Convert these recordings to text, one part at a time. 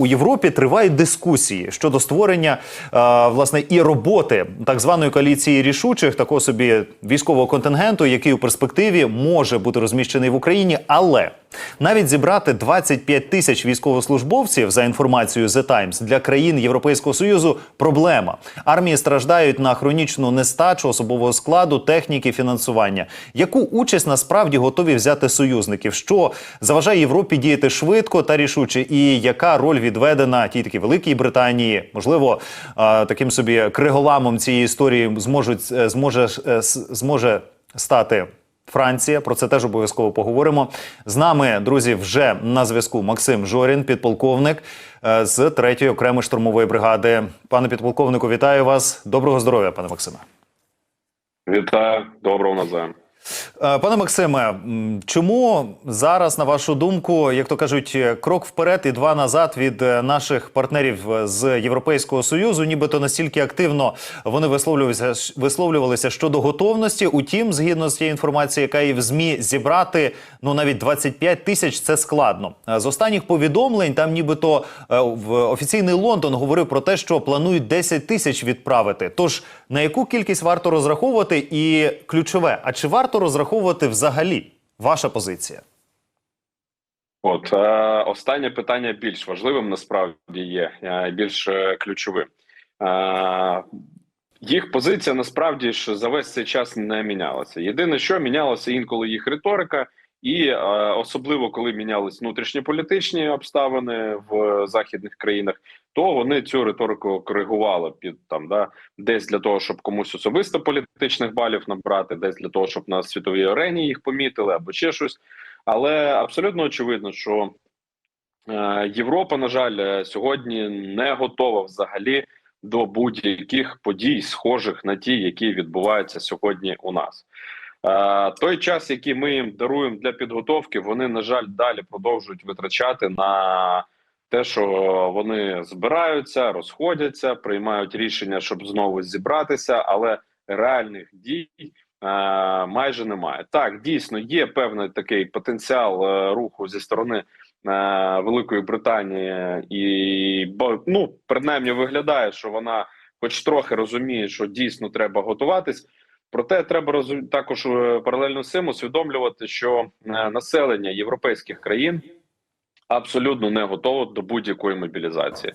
У Європі тривають дискусії щодо створення е, власне і роботи так званої коаліції рішучих, такого собі військового контингенту, який у перспективі може бути розміщений в Україні, але навіть зібрати 25 тисяч військовослужбовців за інформацією The Times для країн Європейського союзу проблема. Армії страждають на хронічну нестачу особового складу, техніки, фінансування. Яку участь насправді готові взяти союзників? Що заважає Європі діяти швидко та рішуче? І яка роль відведена тій таки Великій Британії? Можливо, таким собі криголамом цієї історії зможуть е, зможе е, зможе стати. Франція про це теж обов'язково поговоримо. З нами, друзі, вже на зв'язку Максим Жорін, підполковник е, з 3-ї окремої штурмової бригади. Пане підполковнику, вітаю вас. Доброго здоров'я, пане Максиме. Вітаю, доброго навзаєм. Е, Пане Максиме, чому зараз, на вашу думку, як то кажуть, крок вперед і два назад від е, наших партнерів е, з Європейського союзу, нібито настільки активно вони висловлювалися висловлювалися щодо готовності? Утім, згідно з тією інформацією, яка є в змі зібрати ну навіть 25 тисяч це складно. З останніх повідомлень там, нібито в офіційний Лондон говорив про те, що планують 10 тисяч відправити. Тож на яку кількість варто розраховувати? І ключове, а чи варто розраховувати взагалі? Ваша позиція? От е, останнє питання більш важливим насправді є е, більш е, ключовим. Е, їх позиція насправді ж за весь цей час не мінялася. Єдине, що мінялася інколи їх риторика, і е, особливо коли мінялись внутрішньополітичні обставини в західних країнах, то вони цю риторику коригували під там да десь для того, щоб комусь особисто політичних балів набрати, десь для того, щоб на світовій арені їх помітили або ще щось. Але абсолютно очевидно, що е, Європа, на жаль, сьогодні не готова взагалі до будь-яких подій, схожих на ті, які відбуваються сьогодні у нас. Е, той час, який ми їм даруємо для підготовки, вони на жаль далі продовжують витрачати на те, що вони збираються, розходяться, приймають рішення, щоб знову зібратися, але реальних дій е, майже немає. Так, дійсно є певний такий потенціал е, руху зі сторони е, Великої Британії, і ну принаймні виглядає, що вона, хоч трохи розуміє, що дійсно треба готуватись. Проте треба розум... також е, паралельно з цим усвідомлювати, що е, населення європейських країн абсолютно не готово до будь-якої мобілізації,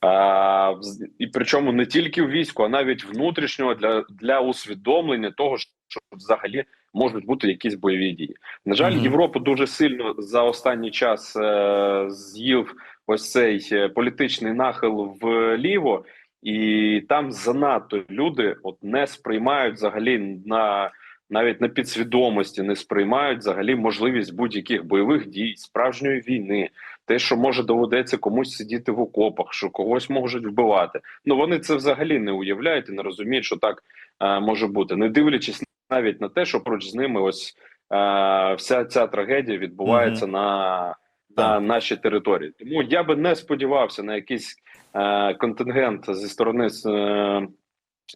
а, і причому не тільки в війську, а навіть внутрішнього для, для усвідомлення того, що взагалі можуть бути якісь бойові дії. На жаль, Мгм. Європу дуже сильно за останній час е, з'їв ось цей е, політичний нахил вліво, і там занадто люди от не сприймають взагалі на навіть на підсвідомості не сприймають взагалі можливість будь-яких бойових дій, справжньої війни, те, що може доведеться комусь сидіти в окопах, що когось можуть вбивати. Ну вони це взагалі не уявляють і не розуміють, що так е, може бути, не дивлячись навіть на те, що поруч з ними ось е, вся ця трагедія відбувається на, на нашій території. Тому я би не сподівався на якийсь е, контингент зі сторони е,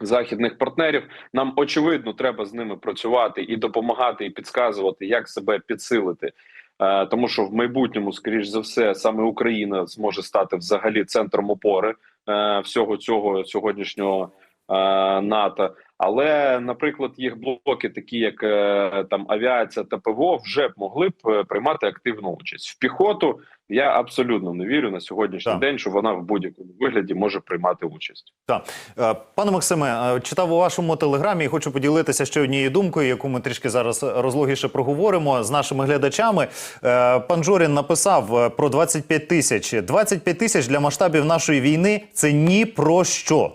західних партнерів. Нам очевидно треба з ними працювати і допомагати, і підказувати, як себе підсилити. Е, Тому що в майбутньому, скоріш за все, саме Україна зможе стати взагалі центром опори е, всього цього сьогоднішнього е, НАТО. Але, наприклад, їх блоки, такі як там авіація та ПВО, вже б могли б приймати активну участь в піхоту. Я абсолютно не вірю на сьогоднішній Так. день, що вона в будь-якому вигляді може приймати участь. Так, Е, пане Максиме, е, читав у вашому телеграмі і хочу поділитися ще однією думкою, яку ми трішки зараз розлогіше проговоримо з нашими глядачами. Е, Пан Жорін написав про 25 тисяч. 25 тисяч для масштабів нашої війни це ні про що.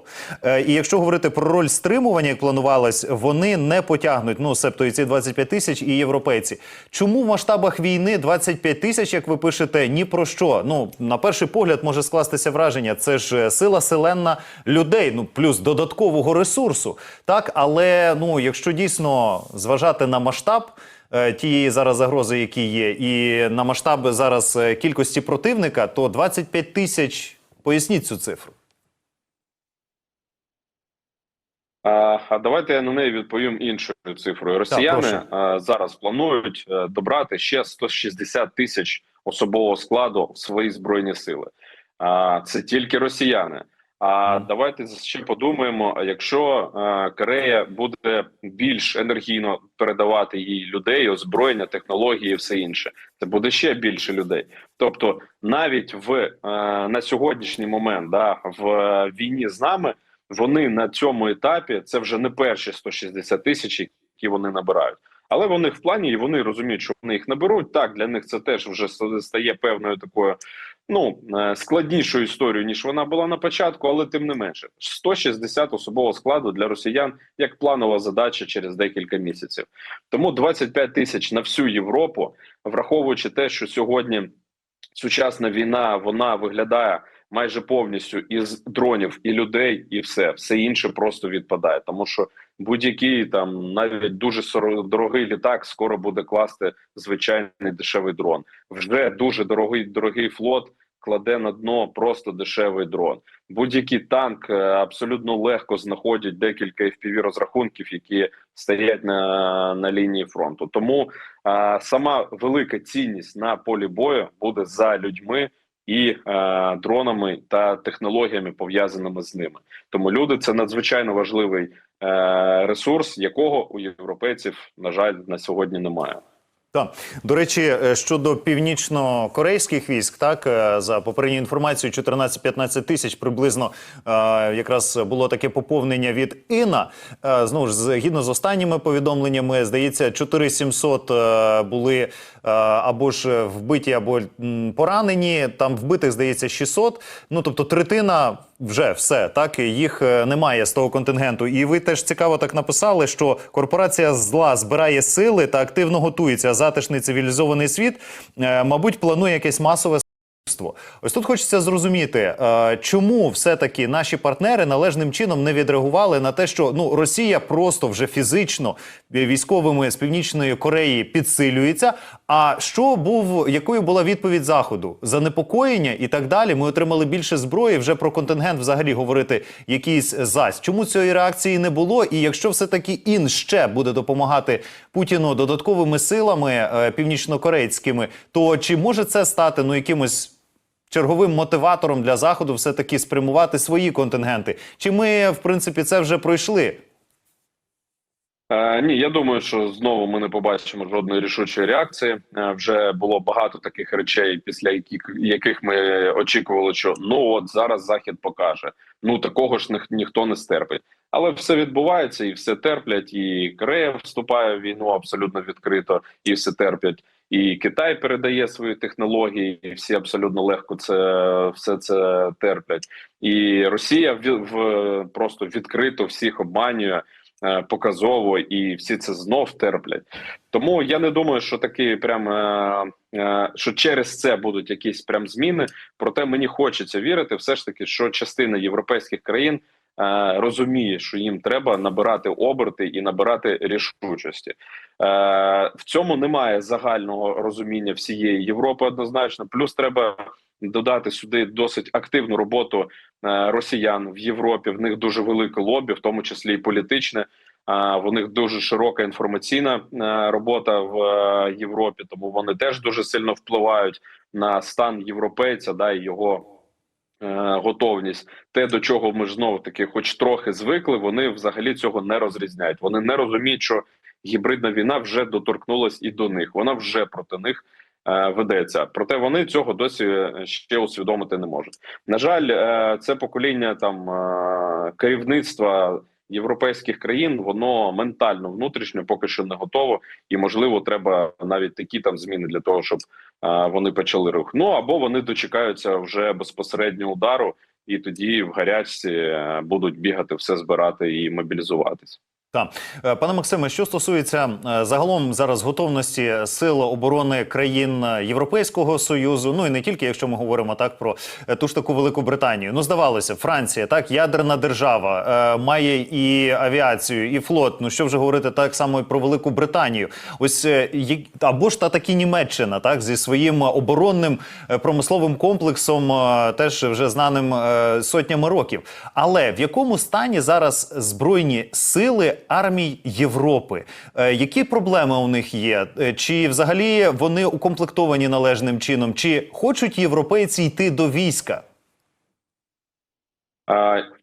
І якщо говорити про роль стримування, як планувалось, вони не потягнуть. Ну, себто і ці 25 тисяч, і європейці. Чому в масштабах війни 25 тисяч, як ви пишете, ні про що? Ну, на перший погляд може скластися враження. Це ж е, сила селенна людей, ну плюс додаткового ресурсу. Так, але ну, якщо дійсно зважати на масштаб. е, Тієї зараз загрози, які є, і на масштаби зараз е, кількості противника, то 25 тисяч. Поясніть цю цифру. А, давайте я на неї відповім іншою цифрою. Росіяни а, зараз планують е, добрати ще 160 тисяч особового складу в свої збройні сили. А це тільки росіяни. А давайте ще подумаємо: якщо е, Корея буде більш енергійно передавати їй людей, озброєння, технології, і все інше, це буде ще більше людей. Тобто, навіть в е, на сьогоднішній момент, да, в війні з нами, вони на цьому етапі це вже не перші 160 тисяч, які вони набирають. Але вони в плані і вони розуміють, що вони їх наберуть. Так для них це теж вже стає певною такою ну е, складнішою історією, ніж вона була на початку, але тим не менше 160 особового складу для росіян як планова задача через декілька місяців. Тому 25 тисяч на всю Європу, враховуючи те, що сьогодні сучасна війна вона виглядає майже повністю із дронів і людей, і все, все інше просто відпадає, тому що будь-який там навіть дуже дорогий літак скоро буде класти звичайний дешевий дрон. Вже дуже дорогий дорогий флот кладе на дно просто дешевий дрон. Будь-який танк е, абсолютно легко знаходять декілька fpv розрахунків, які стоять на, на лінії фронту. Тому а, сама велика цінність на полі бою буде за людьми. І е, дронами та технологіями пов'язаними з ними, тому люди це надзвичайно важливий е, ресурс, якого у європейців на жаль на сьогодні немає. Так. До речі, е, щодо північно-корейських військ, так е, за попередньою інформацією, 14-15 тисяч приблизно е, якраз було таке поповнення від ІНА. Знову ж згідно з останніми повідомленнями, здається, 4700 е, були або ж вбиті, або поранені. Там вбитих здається 600. Ну тобто третина вже все так їх немає з того контингенту. І ви теж цікаво так написали, що корпорація зла збирає сили та активно готується. Затишний цивілізований світ, е, мабуть, планує якесь масове Ось тут хочеться зрозуміти, е, чому все-таки наші партнери належним чином не відреагували на те, що ну Росія просто вже фізично військовими з північної Кореї підсилюється. А що був якою була відповідь заходу? Занепокоєння і так далі. Ми отримали більше зброї. Вже про контингент взагалі говорити якийсь зась. Чому цієї реакції не було? І якщо все таки ін ще буде допомагати Путіну додатковими силами е, північнокорейськими, то чи може це стати ну якимось? черговим мотиватором для заходу все таки спрямувати свої контингенти. Чи ми, в принципі, це вже пройшли? Е, ні, я думаю, що знову ми не побачимо жодної рішучої реакції. Е, вже було багато таких речей, після яких, ми очікували, що ну от зараз захід покаже. Ну такого ж ніх, ніхто не стерпить. Але все відбувається і все терплять. І Корея вступає в війну абсолютно відкрито, і все терплять. І Китай передає свої технології, і всі абсолютно легко це все це терплять. І Росія в, в просто відкрито всіх обманює. Е, Показово і всі це знов терплять. Тому я не думаю, що такі прям е, е, що через це будуть якісь прям зміни. Проте мені хочеться вірити, все ж таки, що частина європейських країн розуміє, що їм треба набирати оберти і набирати рішучості. В цьому немає загального розуміння всієї Європи однозначно. Плюс треба додати сюди досить активну роботу е, росіян в Європі. В них дуже велике лобі, в тому числі і політичне. А в них дуже широка інформаційна е, робота в е, Європі, тому вони теж дуже сильно впливають на стан європейця, да і його е, готовність. Те, до чого ми знову таки, хоч трохи звикли, вони взагалі цього не розрізняють. Вони не розуміють, що гібридна війна вже доторкнулась і до них. Вона вже проти них. Е, Ведеться, проте вони цього досі е, ще усвідомити не можуть. На жаль, е, це покоління там керівництва європейських країн воно ментально внутрішньо поки що не готово, і можливо, треба навіть такі там зміни для того, щоб вони почали рух. Ну або вони дочекаються вже безпосередньо удару, і тоді в гарячці будуть бігати, все збирати і мобілізуватись. Так. Е, Пане Максиме, що стосується е, загалом зараз готовності сил оборони країн е, Європейського союзу, ну і не тільки, якщо ми говоримо так про ту ж таку Велику Британію. Ну здавалося, Франція, так ядерна держава, має і авіацію, і флот. Ну що вже говорити так само і про Велику Британію. Ось або ж та таки Німеччина, так зі своїм оборонним промисловим комплексом, теж вже знаним сотнями років. Але в якому стані зараз збройні сили армій Європи? Е, Які проблеми у них є? Е, Чи взагалі вони укомплектовані належним чином? Чи хочуть європейці йти до війська?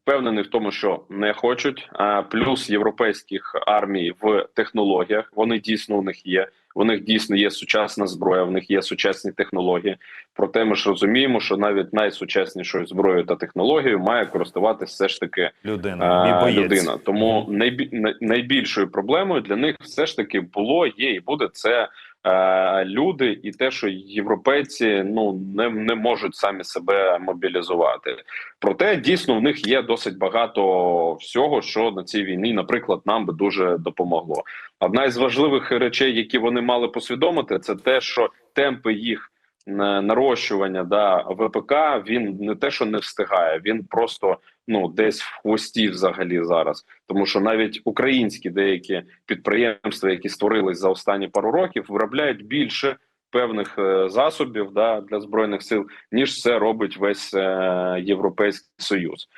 Впевнений в тому, що не хочуть. Плюс європейських армій в технологіях вони дійсно у них є. У них дійсно є сучасна зброя, в них є сучасні технології. Проте ми ж розуміємо, що навіть найсучаснішою зброєю та технологією має користуватися все ж таки Людина, мій е, людина. Тому найбі... найбільшою проблемою для них все ж таки було, є і буде це е, люди, і те, що європейці ну не, не можуть самі себе мобілізувати. Проте дійсно в них є досить багато всього, що на цій війні, наприклад, нам би дуже допомогло. Одна із важливих речей, які вони мали посвідомити, це те, що темпи їх е, нарощування да ВПК він не те, що не встигає, він просто ну десь в хвості взагалі зараз. Тому що навіть українські деякі підприємства, які створились за останні пару років, виробляють більше певних е, засобів да для збройних сил, ніж це робить весь е, європейський союз.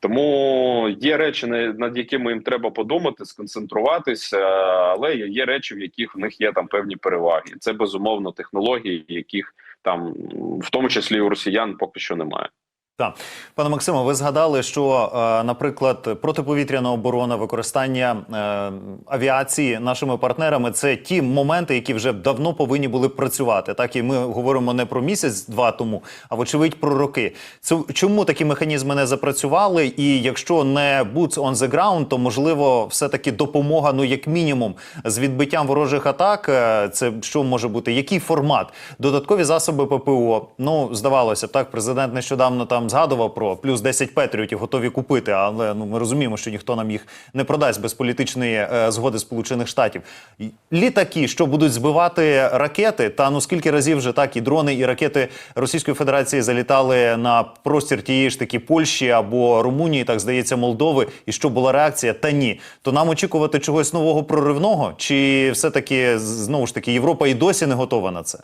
Тому є речі, на- над якими їм треба подумати, сконцентруватися, але є- речі, в яких в них є там певні переваги. Це безумовно технології, яких там в тому числі у росіян поки що немає. Так, пане Максиме, ви згадали, що, е, наприклад, протиповітряна оборона, використання е, авіації нашими партнерами це ті моменти, які вже давно повинні були працювати. Так і ми говоримо не про місяць-два тому, а вочевидь про роки. Це чому такі механізми не запрацювали? І якщо не boots on the ground, то можливо, все таки допомога, ну як мінімум, з відбиттям ворожих атак. е, Це що може бути? Який формат? Додаткові засоби ППО. Ну здавалося б, так президент нещодавно там згадував про плюс 10 петріотів готові купити, але ну ми розуміємо, що ніхто нам їх не продасть без політичної е, згоди Сполучених Штатів. Літаки, що будуть збивати ракети, та ну скільки разів вже так і дрони, і ракети Російської Федерації залітали на простір тієї ж таки Польщі або Румунії, так здається, Молдови. І що була реакція? Та ні, то нам очікувати чогось нового проривного, чи все таки знову ж таки Європа і досі не готова на це?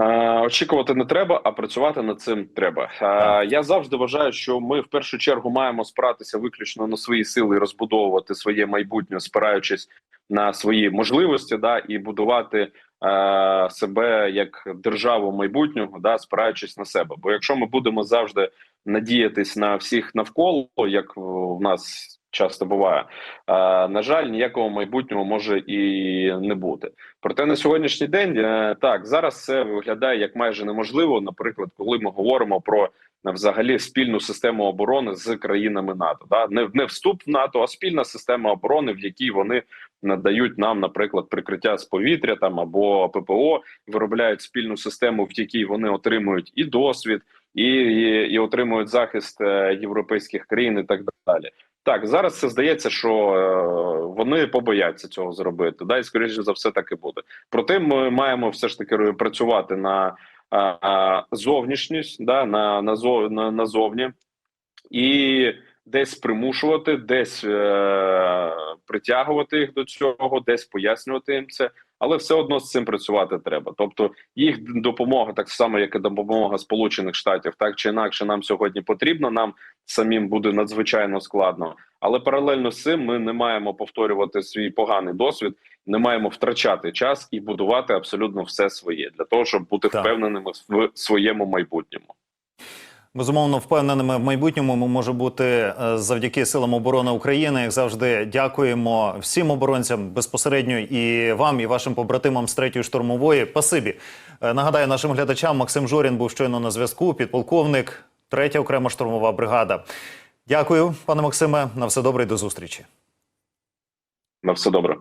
Е, Очікувати не треба, а працювати над цим треба. Е, Я завжди вважаю, що ми в першу чергу маємо спиратися виключно на свої сили і розбудовувати своє майбутнє, спираючись на свої можливості, да і будувати е, себе як державу майбутнього, да, спираючись на себе. Бо якщо ми будемо завжди надіятись на всіх навколо, як в нас часто буває, е, на жаль, ніякого майбутнього може і не бути. Проте на сьогоднішній день е, так зараз це виглядає як майже неможливо. Наприклад, коли ми говоримо про е, взагалі спільну систему оборони з країнами НАТО, да не, не вступ в НАТО, а спільна система оборони, в якій вони надають нам, наприклад, прикриття з повітря там або ППО, виробляють спільну систему, в якій вони отримують і досвід, і, і, і отримують захист європейських країн, і так далі. Так, зараз це здається, що е, вони побояться цього зробити. Да, і скоріше за все так і буде. Проте ми маємо все ж таки працювати на зовнішність, да, на, на, зо- на, назовні і десь примушувати, десь е, притягувати їх до цього, десь пояснювати їм це. Але все одно з цим працювати треба. Тобто їх допомога, так само як і допомога Сполучених Штатів, так чи інакше нам сьогодні потрібна. Нам самим буде надзвичайно складно. Але паралельно з цим ми не маємо повторювати свій поганий досвід, не маємо втрачати час і будувати абсолютно все своє для того, щоб бути Так. впевненими в своєму майбутньому. Безумовно, впевненими в майбутньому ми може бути е, завдяки силам оборони України. Як завжди, дякуємо всім оборонцям безпосередньо і вам, і вашим побратимам з третьої штурмової. Пасибі. Е, Нагадаю нашим глядачам, Максим Жорін був щойно на зв'язку. Підполковник, третя окрема штурмова бригада. Дякую, пане Максиме. На все добре і до зустрічі. На все добре.